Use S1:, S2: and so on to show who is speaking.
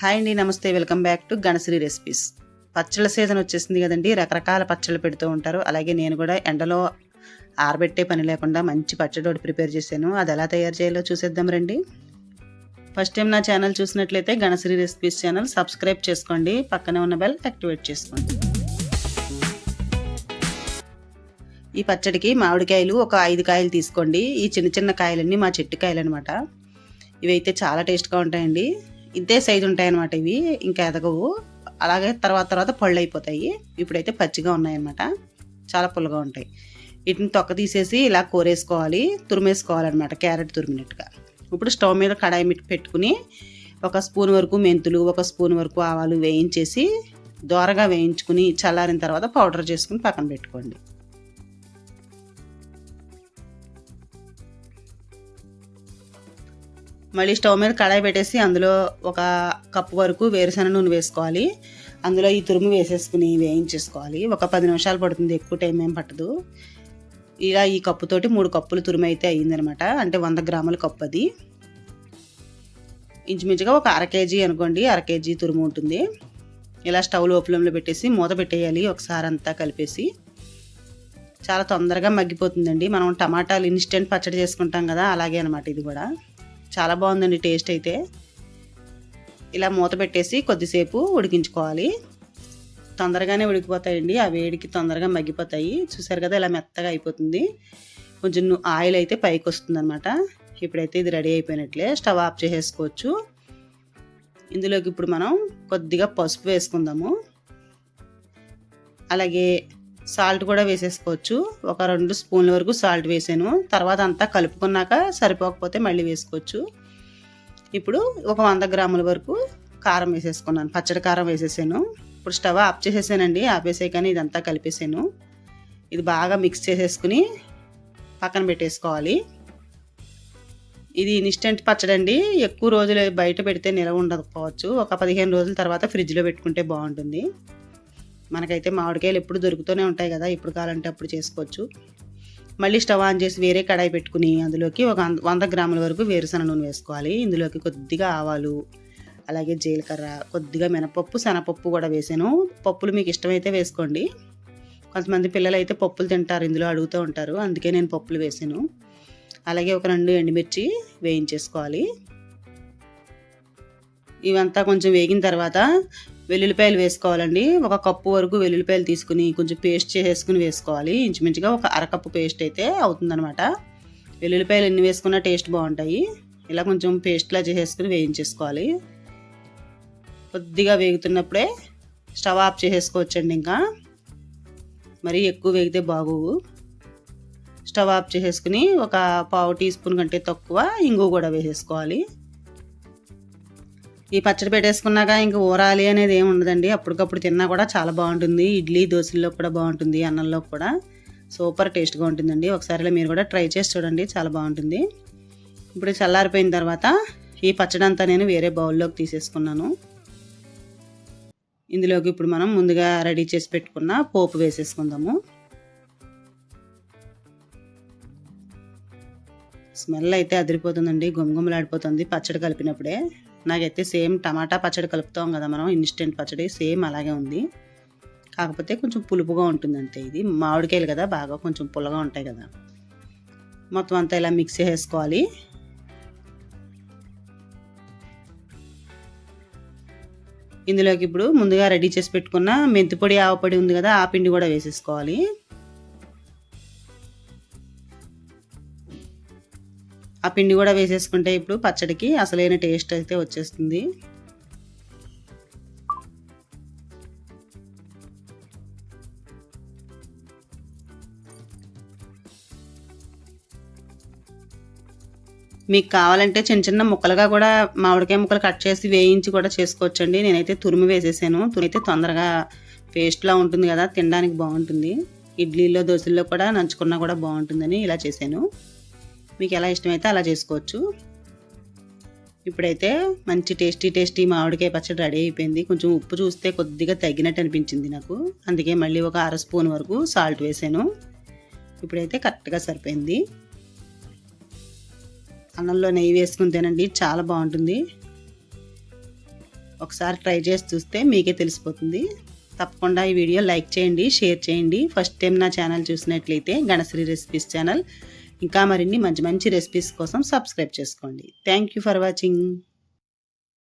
S1: Hi అండి నమస్తే welcome back to Ganashri recipes. పచ్చళ్ళ సీజన్ వచ్చేసింది కదండి రకరకాల పచ్చళ్ళు పెడుతూ ఉంటారు. అలాగే నేను కూడా ఎండలో ఆరబెట్టే పని లేకుండా మంచి పచ్చడి ఒకటి ప్రిపేర్ చేశాను. అది ఎలా తయారు చేయాలో చూసేద్దాం రండి. ఫస్ట్ టైం నా ఛానల్ చూసినట్లయితే గణశ్రీ రెసిపీస్ ఛానల్ సబ్స్క్రైబ్ చేసుకోండి. పక్కనే ఉన్న బెల్ యాక్టివేట్ చేసుకోండి. ఈ పచ్చడికి మామిడికాయలు ఒక ఐదు కాయలు తీసుకోండి. ఈ చిన్న చిన్న కాయలన్నీ మా చెట్టు కాయలు అనమాట ఇవైతే చాలా టేస్ట్గా ఉంటాయండి. ఇంతే సైజు ఉంటాయన్నమాట ఇవి ఇంకా ఎదగవు. అలాగే తర్వాత తర్వాత పళ్ళు అయిపోతాయి. ఇప్పుడైతే పచ్చిగా ఉన్నాయన్నమాట. చాలా పుల్లగా ఉంటాయి. వీటిని తొక్క తీసేసి ఇలా కూరేసుకోవాలి తురిమేసుకోవాలన్నమాట క్యారెట్ తురిమినట్టుగా. ఇప్పుడు స్టవ్ మీద కడాయి మిట్ పెట్టుకుని ఒక స్పూన్ వరకు మెంతులు ఒక స్పూన్ వరకు ఆవాలు వేయించేసి దోరగా వేయించుకుని చల్లారిన తర్వాత పౌడర్ చేసుకుని పక్కన పెట్టుకోండి. మళ్ళీ స్టవ్ మీద కడాయి పెట్టేసి అందులో ఒక కప్పు వరకు వేరుశనగ నూనె వేసుకోవాలి. అందులో ఈ తురుము వేసేసుకుని వేయించేసుకోవాలి. ఒక పది నిమిషాలు పడుతుంది ఎక్కువ టైం ఏం పట్టదు. ఇలా ఈ కప్పుతోటి మూడు కప్పులు తురుము అయితే అయ్యిందనమాట. అంటే వంద గ్రాముల కప్పు అది. ఇంచుమించుగా ఒక అర కేజీ అనుకోండి అర కేజీ తురుము ఉంటుంది. ఇలా స్టవ్ లోపలంలో పెట్టేసి మూత పెట్టేయాలి ఒకసారి అంతా కలిపేసి. చాలా తొందరగా మగ్గిపోతుందండి. మనం టమాటాలు ఇన్స్టెంట్ పచ్చడి చేసుకుంటాం కదా అలాగే అనమాట ఇది కూడా. చాలా బాగుందండి టేస్ట్ అయితే. ఇలా మూత పెట్టేసి కొద్దిసేపు ఉడికించుకోవాలి. తొందరగానే ఉడికిపోతాయండి. ఆ వేడికి తొందరగా మగ్గిపోతాయి. చూసారు కదా ఇలా మెత్తగా అయిపోతుంది. కొంచెం ఆయిల్ అయితే పైకి వస్తుంది అనమాట ఇప్పుడైతే ఇది రెడీ అయిపోయినట్లే. స్టవ్ ఆఫ్ చేసేసుకోవచ్చు. ఇందులోకి ఇప్పుడు మనం కొద్దిగా పసుపు వేసుకుందాము. అలాగే సాల్ట్ కూడా వేసేసుకోవచ్చు. ఒక రెండు స్పూన్ల వరకు సాల్ట్ వేసాను. తర్వాత అంతా కలుపుకున్నాక సరిపోకపోతే మళ్ళీ వేసుకోవచ్చు. ఇప్పుడు ఒక వంద గ్రాముల వరకు కారం వేసేసుకున్నాను. పచ్చడి కారం వేసేసాను. ఇప్పుడు స్టవ్ ఆఫ్ చేసేసానండి. ఆపేసే కానీ ఇదంతా కలిపేసాను. ఇది బాగా మిక్స్ చేసేసుకుని పక్కన పెట్టేసుకోవాలి. ఇది ఇన్స్టెంట్ పచ్చడి అండి. ఎక్కువ రోజులు బయట పెడితే నిలవ ఉండకపోవచ్చు. ఒక పదిహేను రోజుల తర్వాత ఫ్రిడ్జ్లో పెట్టుకుంటే బాగుంటుంది. మనకైతే మామిడికాయలు ఎప్పుడు దొరుకుతూనే ఉంటాయి కదా ఇప్పుడు కావాలంటే అప్పుడు చేసుకోవచ్చు. మళ్ళీ స్టవ్ ఆన్ చేసి వేరే కడాయి పెట్టుకుని అందులోకి ఒక వంద గ్రాముల వరకు వేరుశెనగ నూనె వేసుకోవాలి. ఇందులోకి కొద్దిగా ఆవాలు అలాగే జీలకర్ర కొద్దిగా మినపప్పు శనపప్పు కూడా వేసాను. పప్పులు మీకు ఇష్టమైతే వేసుకోండి. కొంతమంది పిల్లలు అయితే పప్పులు తింటారు ఇందులో అడుగుతూ ఉంటారు. అందుకే నేను పప్పులు వేసాను. అలాగే ఒక రెండు ఎండుమిర్చి వేయించేసుకోవాలి. ఇవంతా కొంచెం వేగిన తర్వాత వెల్లుల్లిపాయలు వేసుకోవాలండి. ఒక కప్పు వరకు వెల్లుల్లిపాయలు తీసుకుని కొంచెం పేస్ట్ చేసేసుకుని వేసుకోవాలి. ఇంచుమించుగా ఒక అరకప్పు పేస్ట్ అయితే అవుతుందనమాట వెల్లుల్లిపాయలు ఎన్ని వేసుకున్నా టేస్ట్ బాగుంటాయి. ఇలా కొంచెం పేస్ట్లా చేసేసుకుని వేయించేసుకోవాలి. కొద్దిగా వేగుతున్నప్పుడే స్టవ్ ఆఫ్ చేసేసుకోవచ్చండి ఇంకా. మరీ ఎక్కువ వేగితే బాగోవు. స్టవ్ ఆఫ్ చేసేసుకుని ఒక పావు టీ స్పూన్ కంటే తక్కువ ఇంగు కూడా వేసేసుకోవాలి. ఈ పచ్చడి పెట్టేసుకున్నాక ఇంక ఊరాలి అనేది ఏమి ఉండదండి. అప్పటికప్పుడు తిన్నా కూడా చాలా బాగుంటుంది. ఇడ్లీ దోశల్లో కూడా బాగుంటుంది అన్నంలో కూడా. సూపర్ టేస్ట్గా ఉంటుందండి. ఒకసారి మీరు కూడా ట్రై చేసి చూడండి. చాలా బాగుంటుంది. ఇప్పుడు చల్లారిపోయిన తర్వాత ఈ పచ్చడి అంతా నేను వేరే బౌల్లోకి తీసేసుకున్నాను. ఇందులోకి ఇప్పుడు మనం ముందుగా రెడీ చేసి పెట్టుకున్న పోపు వేసేసుకుందాము. స్మెల్ అయితే అదిరిపోతుందండి. గుమగుమలాడిపోతుంది పచ్చడి కలిపినప్పుడే. నాకైతే సేమ్ టమాటా పచ్చడి కలుపుతాం కదా మనం ఇన్స్టెంట్ పచ్చడి సేమ్ అలాగే ఉంది. కాకపోతే కొంచెం పులుపుగా ఉంటుంది అంతే ఇది. మామిడికాయలు కదా బాగా కొంచెం పుల్లగా ఉంటాయి కదా. మొత్తం అంతా ఇలా మిక్స్ చేసుకోవాలి. ఇందులోకి ఇప్పుడు ముందుగా రెడీ చేసి పెట్టుకున్న మెంతిపొడి ఆవపొడి ఉంది కదా ఆ పిండి కూడా వేసేసుకోవాలి. ఆ పిండి కూడా వేసేసుకుంటే ఇప్పుడు పచ్చడికి అసలైన టేస్ట్ అయితే వచ్చేస్తుంది. మీకు కావాలంటే చిన్న చిన్న ముక్కలుగా కూడా మామిడికాయ ముక్కలు కట్ చేసి వేయించి కూడా చేసుకోవచ్చండి. నేనైతే తురుము వేసేసాను. తురిమైతే తొందరగా పేస్ట్లా ఉంటుంది కదా తినడానికి బాగుంటుంది. ఇడ్లీలో దోశల్లో కూడా నంచుకున్నా కూడా బాగుంటుందని ఇలా చేశాను. మీకు ఎలా ఇష్టమైతే అలా చేసుకోవచ్చు. ఇప్పుడైతే మంచి టేస్టీ టేస్టీ మామిడికాయ పచ్చడి రెడీ అయిపోయింది. కొంచెం ఉప్పు చూస్తే కొద్దిగా తగ్గినట్టు అనిపించింది నాకు. అందుకే మళ్ళీ ఒక అర స్పూన్ వరకు సాల్ట్ వేసాను. ఇప్పుడైతే కరెక్ట్గా సరిపోయింది. అన్నంలో నెయ్యి వేసుకుని తినండి చాలా బాగుంటుంది. ఒకసారి ట్రై చేసి చూస్తే మీకే తెలిసిపోతుంది. తప్పకుండా ఈ వీడియో లైక్ చేయండి షేర్ చేయండి. ఫస్ట్ టైం నా ఛానల్ చూసినట్లయితే గణశ్రీ రెసిపీస్ ఛానల్. ఇంకా మరిన్ని మంచి మంచి రెసిపీస్ కోసం సబ్స్క్రైబ్ చేసుకోండి. Thank you for watching